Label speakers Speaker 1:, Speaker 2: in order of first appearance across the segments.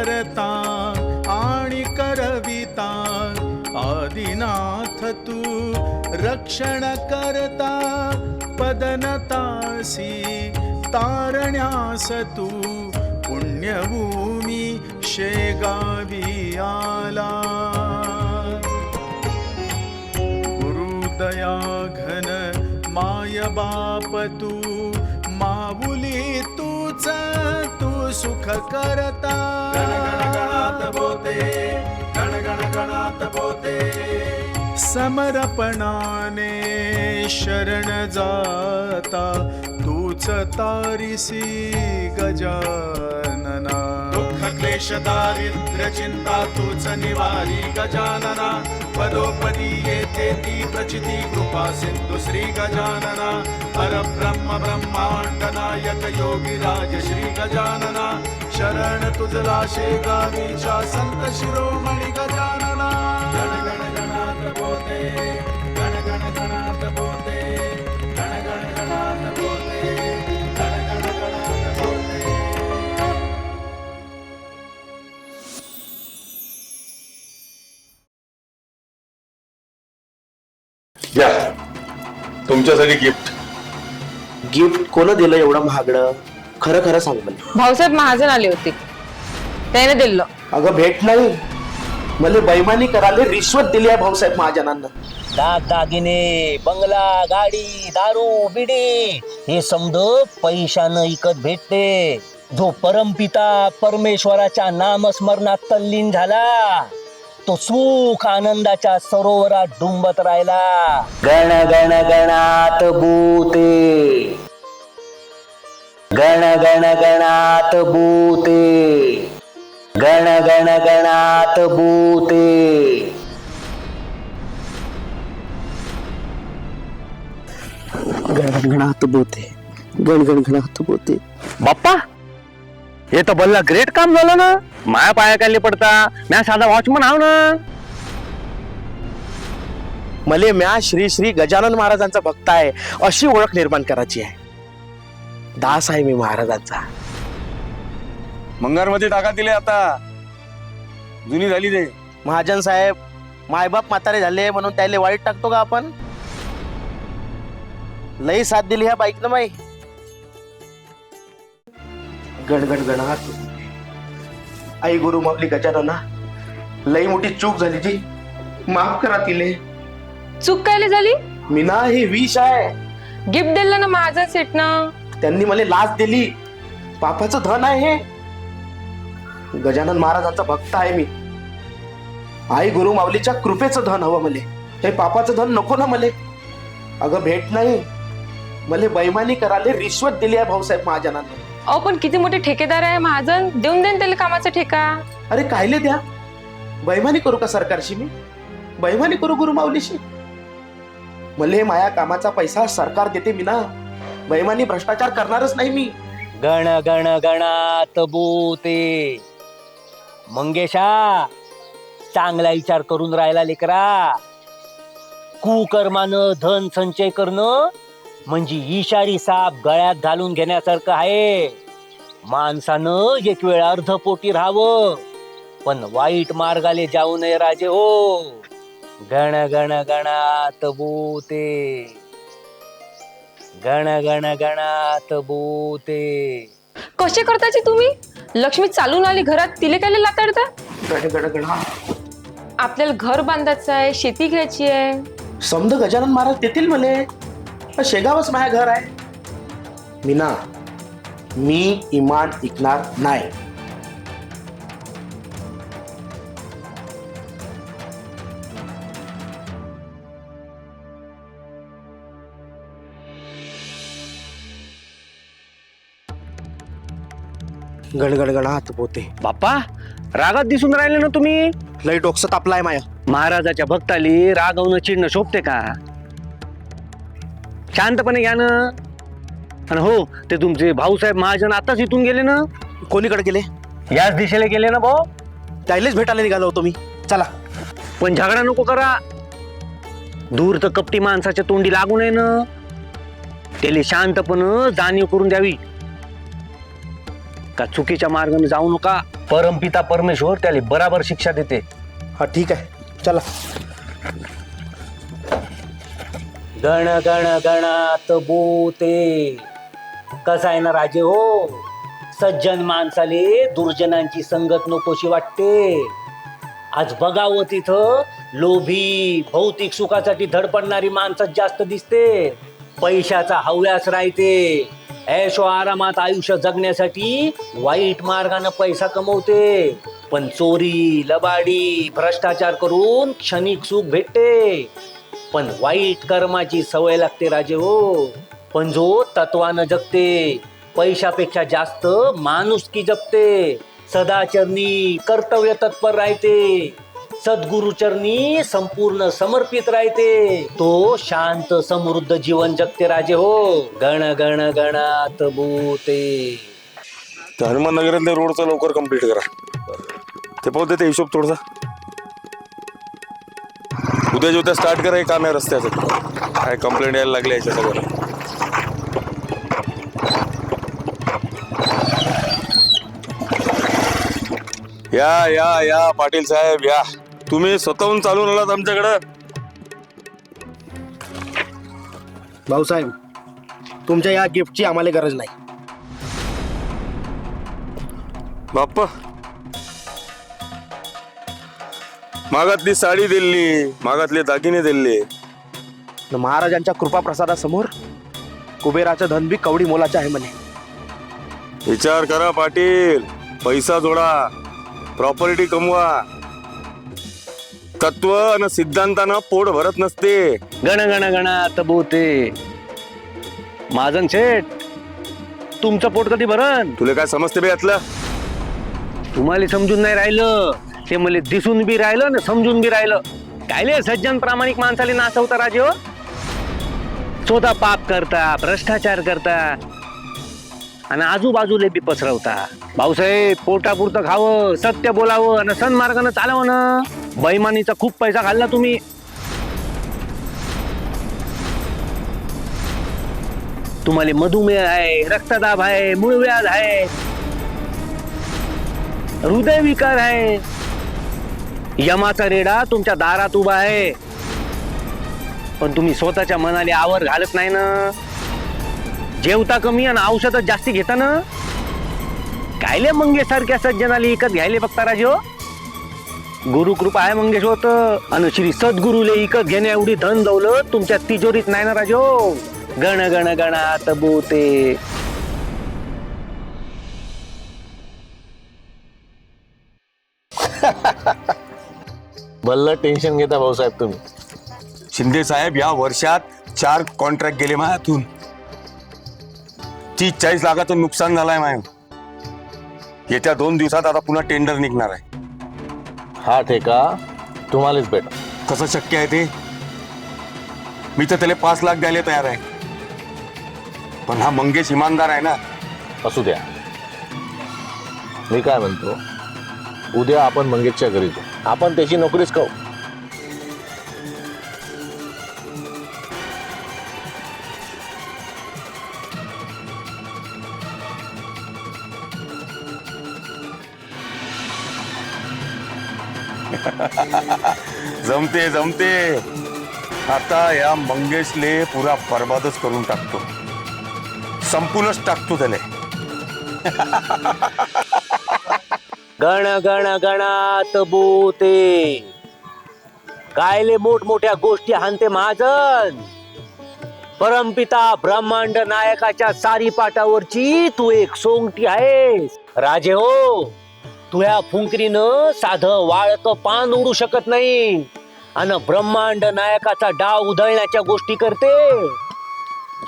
Speaker 1: करता आणि करविता. आदिनाथ तू रक्षण करता पदनतासी तारण्यास तू पुण्यभूमी शेगावी आला गुरुदया घन माय बाप तू माऊली तूच तू सुख करता. बोते बोते. समर्पणाने शरण जाता तूच तारिसी गजानना. दुःख क्लेश दारिद्र्य चिंता तूच निवारी गजानना. पदोपदी येते ती प्रचिती कृपा सिंधू श्री गजानना. परब्रह्म ब्रह्मांड नायक योगी राज श्री गजानना. शरण तुझला शेगावीच्या संत शिरोमणी गजानना. गण गण गणात बोते गण गण गणात बोते गण गण गणात बोते गण गण गणात बोते
Speaker 2: घ्या तुमच्यासाठी गिफ्ट
Speaker 3: गिफ्ट कोण दिलं एवढं महागडं? खरं खरं सांग मला.
Speaker 4: भाऊसाहेब महाजन आले होते. त्याने दिलं.
Speaker 3: अगं भेट नाही. मला बैमानी करायला रिश्वत दिली आहे भाऊसाहेब महाजनांना.
Speaker 5: दाग दागिने बंगला गाडी दारू बिडी हे समज पैशानं इकत भेटते. जो परमपिता परमेश्वराच्या नामस्मरणात तल्लीन झाला तो सुख आनंदाच्या सरोवरात डुंबत राहिला. गण गण गणात भूते. गण गण गणात भूते. गण गण गणात भूते.
Speaker 3: गणगणात बोते गणगणगणात बोते
Speaker 6: बाप्पा हे तर बल्ला ग्रेट काम झालं ना. माया पाया खाली पडता. म्या साधा वॉचमन आहो ना.
Speaker 3: मले म्या श्री श्री गजानन महाराजांचा भक्त आहे. अशी ओळख निर्माण करायची आहे. दास आहे मी महाराजांचा.
Speaker 2: मंगारमध्ये टाका दिले आता. जुनी झाली ते.
Speaker 3: महाजन साहेब मायबाप म्हातारे झाले म्हणून त्याला वाईट टाकतो का आपण? लई साथ दिली ह्या बाईक माई. गणगण गणात आई गुरु माऊली गजानना लई मोठी चूक झाली जी. माफ करा तिले.
Speaker 4: चूक कायले झाली?
Speaker 3: मीना हे विष आहे.
Speaker 4: गिफ्ट दिलं ना महाजन सेटनं.
Speaker 3: त्यांनी मला लाच दिली. पापाचं धन आहे हे. गजानन महाराजांचा भक्त आहे मी. आई गुरु माऊलीच्या कृपेचं धन हवं मले. हे पापाचं धन नको ना मले. अगं भेट नाही. मले बैमानी करायला रिश्वत दिली आहे भाऊसाहेब महाजनांना.
Speaker 4: अहो पण किती मोठे ठेकेदार आहे महाजन. देऊन देईन त्याला कामाचा ठेका.
Speaker 3: अरे कायले द्या. बैमानी करू का सरकारशी मी? बैमानी करू गुरु माऊलीशी? मले माया कामाचा पैसा सरकार देते मी ना. बैमानी भ्रष्टाचार करणारच नाही मी.
Speaker 5: गण गण गणात बोते मंगेशा चांगला विचार करून राहिला लेकरा. कुकर्मानं धन संचय करणं म्हणजे इशारी साप गळ्यात घालून घेण्यासारखं आहे. माणसानं एक वेळ अर्धपोटी राहावं पण वाईट मार्गाले जाऊ नये राजे हो. गण गण गणात बोते गण गण गणात बोते.
Speaker 4: कसे करताचे तुम्ही? लक्ष्मी चालून आली घरात तिले काय लाताडता?
Speaker 3: गण गण गणा.
Speaker 4: आपल्याला घर बांधायचं आहे शेती घ्यायची आहे.
Speaker 3: समद गजानन महाराज देतील मले. पण शेगावच माझ्या घर आहे. मीना मी इमान ऐकणार नाही. गणगणगणात पोते
Speaker 6: बाप्पा रागात दिसून राहिले ना तुम्ही?
Speaker 3: लई डोकसं तापलाय माया.
Speaker 6: महाराजाच्या भक्ताली रागवणं चिडणं शोभते का? शांतपणे घ्या ना. आणि हो ते तुमचे भाऊसाहेब महाजन आताच इथून गेले ना?
Speaker 3: कोणीकडे गेले?
Speaker 6: याच दिशेला गेले ना भाऊ?
Speaker 3: त्यालाच भेटायला निघालो होतो मी. चला.
Speaker 6: पण झगडा नको करा. दूर तर कपटी माणसाच्या तोंडी लागू नये ना. त्याला शांतपणे जाणीव करून द्यावी. का? चुकीच्या मार्गाने जाऊ नका. परमपिता परमेश्वर त्याला बराबर शिक्षा देते.
Speaker 3: हा ठीक आहे. चला.
Speaker 5: गण गण गणात बोते. कसा आहे ना राजे हो? सज्जन माणसाले दुर्जनांची संगत नकोशी वाटते. आज बघावं तिथं लोभी भौतिक सुखासाठी धडपडणारी माणसं जास्त दिसते. पैशाचा हव्यास राहते. ऐशो आरामात आयुष्य जगण्यासाठी वाईट मार्गानं पैसा कमवते. पण चोरी लबाडी भ्रष्टाचार करून क्षणिक सुख भेटते. पण वाईट कर्माची सवय लागते राजे हो. पण जो तत्वानं जगते पैशापेक्षा जास्त माणुसकी जगते सदाचरणी कर्तव्य तत्पर राहते. सद्गुरुचरणी संपूर्ण समर्पित राहते. तो शांत समृद्ध जीवन जगते राजे हो. गण गण गणात भूते.
Speaker 2: ते हनुमान नगरातल्या रोडचं लवकर कंप्लीट करा. ते पाहू ते हिशोब थोडसा. उद्या उद्या स्टार्ट करा हे काम आहे रस्त्याचं. काय कंप्लेंट यायला लागली याच्या सगळं या या या पाटील साहेब या. तुम्ही स्वतःहून चालून आलात आमच्याकडं.
Speaker 3: भाऊसाहेब तुमच्या या गिफ्टची आम्हाला गरज नाही.
Speaker 2: बाप्पा. मागातली साडी दिली मागातले दागिने दिले.
Speaker 3: न महाराजांच्या कृपा प्रसादासमोर कुबेराचं धन बी कवडी मोलाचं आहे म्हणे.
Speaker 2: विचार करा पाटील पैसा जोडा प्रॉपर्टी कमवा. तत्व आणि सिद्धांतानं पोट भरत नसते.
Speaker 6: गण गण गणात बोते महाजन शेठ तुमचं पोट कधी भरण
Speaker 2: तुला काय समजते बे यातलं?
Speaker 6: तुम्हाला समजून नाही राहिलं. ते मला दिसून बी राहिलं ना समजून बी राहिलं. कायले सज्जन प्रामाणिक माणसाले नाचवता राजे हो? स्वतः पाप करता भ्रष्टाचार करता आणि आजूबाजूले बी पसरवता. भाऊसाहेब पोटापुरतं खावं सत्य बोलावं आणि सन्मार्गानं चालावं ना. बैमानीचा खूप पैसा घालला तुम्ही. तुम्हाला मधुमेह आहे रक्तदाब आहे मूळव्याध आहे. हृदयविकार आहे. यमाचा रेडा तुमच्या दारात उभा आहे. पण तुम्ही स्वतःच्या मनाला आवर घालत नाही ना. जेवता कमी आणि औषध जास्ती घेता ना? कायले मंगेश सारख्या सज्जनाला इकत घ्यायले बघता राजे हो? गुरुकृपा आहे मंगेश होत आणि श्री सद्गुरुले इकत घेण्या एवढी धन दौलत तुमच्या तिजोरीत नाही ना राजे हो? गण गण गणात बोते.
Speaker 7: भल्ला टेन्शन घेता भाऊसाहेब तुम्ही.
Speaker 2: शिंदे साहेब या वर्षात चार कॉन्ट्रॅक्ट गेले माझ्यातून तीस चाळीस लाखाचं नुकसान झालंय माय. येत्या दोन दिवसात आता पुन्हा टेंडर निघणार आहे.
Speaker 7: हा ठेका तुम्हालाच भेटा.
Speaker 2: कसं शक्य आहे ते? मी तर त्याला पाच लाख द्यायला तयार आहे. पण हा मंगेश इमानदार आहे ना?
Speaker 7: असू द्या. मी काय म्हणतो? उद्या आपण मंगेशच्या घरी जाऊ. आपण त्याची नोकरीच खाऊ.
Speaker 2: जमते जमते. आता या मंगेशले पुरा बर्बादच करून टाकतो. संपूनच टाकतो त्याने
Speaker 5: गण गण गणात बोते कायले मोठमोठ्या गोष्टी हानते महाजन. परमपिता ब्रह्मांड नायकाच्या सारी पाटावरची तू एक सोंगटी आहेस. राजे हो तुझ्या फुंकरीनं साधं वाळक पान उडू शकत नाही. आणि ब्रह्मांड नायकाचा डाव उधळण्याच्या गोष्टी करते.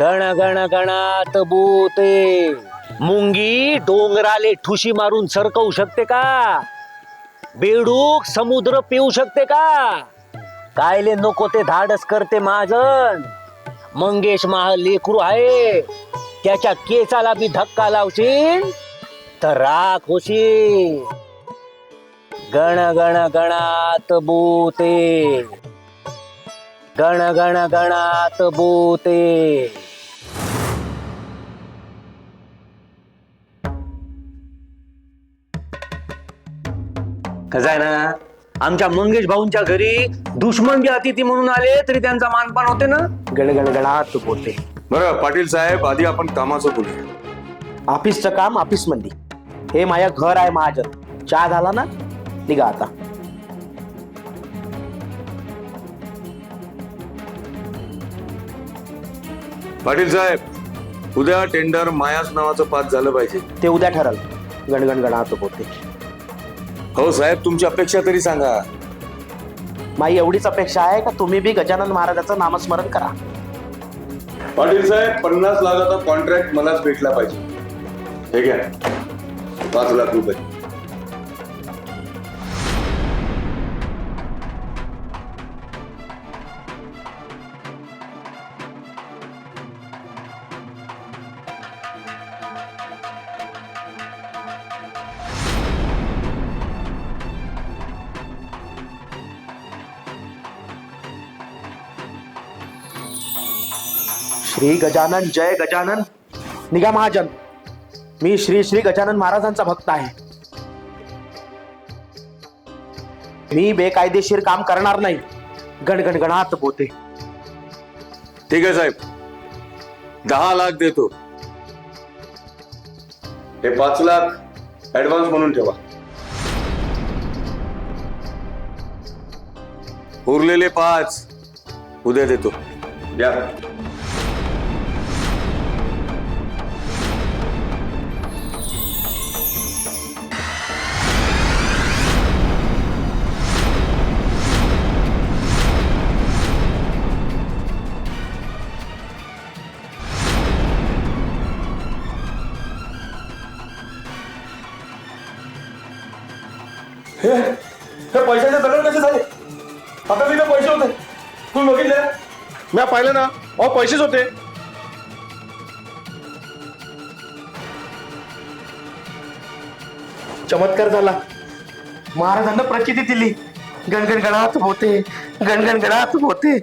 Speaker 5: गण गण गणात बोते. मुंगी डोंगराले ठुशी मारून सरकवू शकते का? बेडूक समुद्र पिऊ शकते का? कायले नको ते धाडस करते महाजन. मंगेश महा लेकरू आहे. त्याच्या केसाला बी धक्का लावशील तर राख होशील. गण गण गणात बोते. गण गण गणात बोते.
Speaker 6: कसं आहे ना? आमच्या मंगेश भाऊंच्या घरी दुश्मन बी अतिथी म्हणून आले तरी त्यांचा मानपान होते ना?
Speaker 3: गणगणगणात बोलते
Speaker 2: बरं पाटील साहेब आधी आपण कामाचं बोलूया.
Speaker 3: ऑफिसचं काम ऑफिसमध्ये हे माया घर आहे महाजन चहा झाला ना? निघा आता.
Speaker 2: पाटील साहेब उद्या टेंडर मायाच नावाचं पास झालं पाहिजे.
Speaker 3: ते उद्या ठरल. गणगणगणात बोलते
Speaker 2: हो साहेब तुमची अपेक्षा तरी सांगा.
Speaker 3: माई एवढीच अपेक्षा आहे का तुम्ही बी गजानन महाराजाचं नामस्मरण करा?
Speaker 2: पाटील साहेब पन्नास लाखाचा कॉन्ट्रॅक्ट मलाच भेटला पाहिजे. हे घ्या. पाच लाख रुपये.
Speaker 3: श्री गजानन जय गजानन. निघा महाजन. मी श्री श्री गजानन महाराजांचा भक्त आहे. मी बेकायदेशीर काम करणार नाही. गणगणगणात बोते
Speaker 2: ठीक आहे साहेब. दहा लाख देतो. हे पाच लाख ऍडव्हान्स म्हणून ठेवा. उरलेले पाच उद्या देतो. या मी पाहिलं ना अहो पैसेच होते.
Speaker 3: चमत्कार झाला. महाराजांना प्रचिती दिली. गणगणगणात होते गणगणगणात होते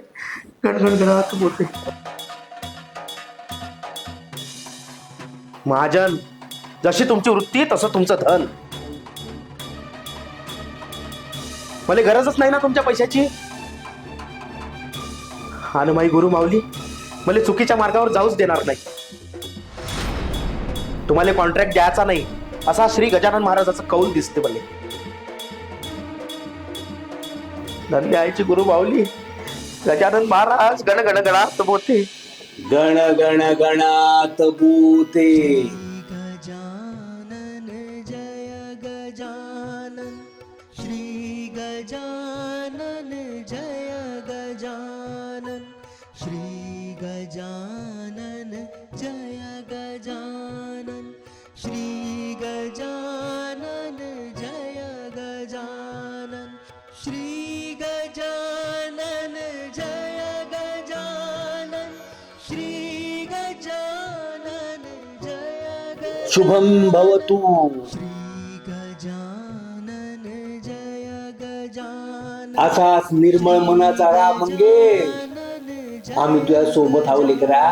Speaker 3: गणगणगणात होते. महाजन जशी तुमची वृत्ती तसं तुमचं धन. मला गरजच नाही ना तुमच्या पैशाची. आणि माई गुरु माऊली मला चुकीच्या मार्गावर जाऊच देणार नाही. तुम्हाला कॉन्ट्रॅक्ट द्यायचा नाही असा श्री गजानन महाराजाचं कौल दिसते मला. धन्य आईची गुरु माऊली. गजानन महाराज गण गण गणात बोते
Speaker 6: गण गण गणात भूते. शुभम भवतु।
Speaker 8: श्री जय
Speaker 6: असाच निर्मळ मनाचा रा मंगेश आम्ही तुझ्या सोबत आहो लेकरा।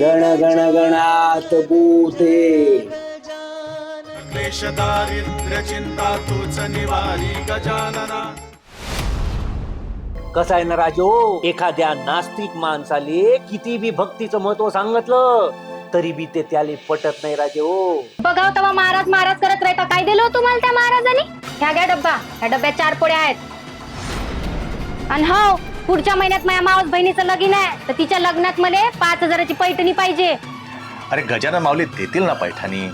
Speaker 6: गण गण गणात भूते।
Speaker 1: क्लेश दारिद्र्य चिंता तूच निवारी गजानना।
Speaker 5: कसं आहे ना राजो? एखाद्या नास्तिक माणसाले किती बी भक्तीचं महत्त्व सांगितलं तरी बी ते त्याले पटत नाही राजो.
Speaker 9: बघाव तेव्हा महाराज महाराज करत राहता. काय दिलं हो तुम्हाला त्या महाराजांनी? ह्या घ्या डब्बा. ह्या डब्यात चार पोळ्या आहेत. आणि हो पुढच्या महिन्यात माझ्या मावस बहिणीचं लगीन आहे. तर तिच्या लग्नात मला पाच हजाराची पैठणी पाहिजे.
Speaker 7: अरे गजानन माऊली देतील ना पैठाणी?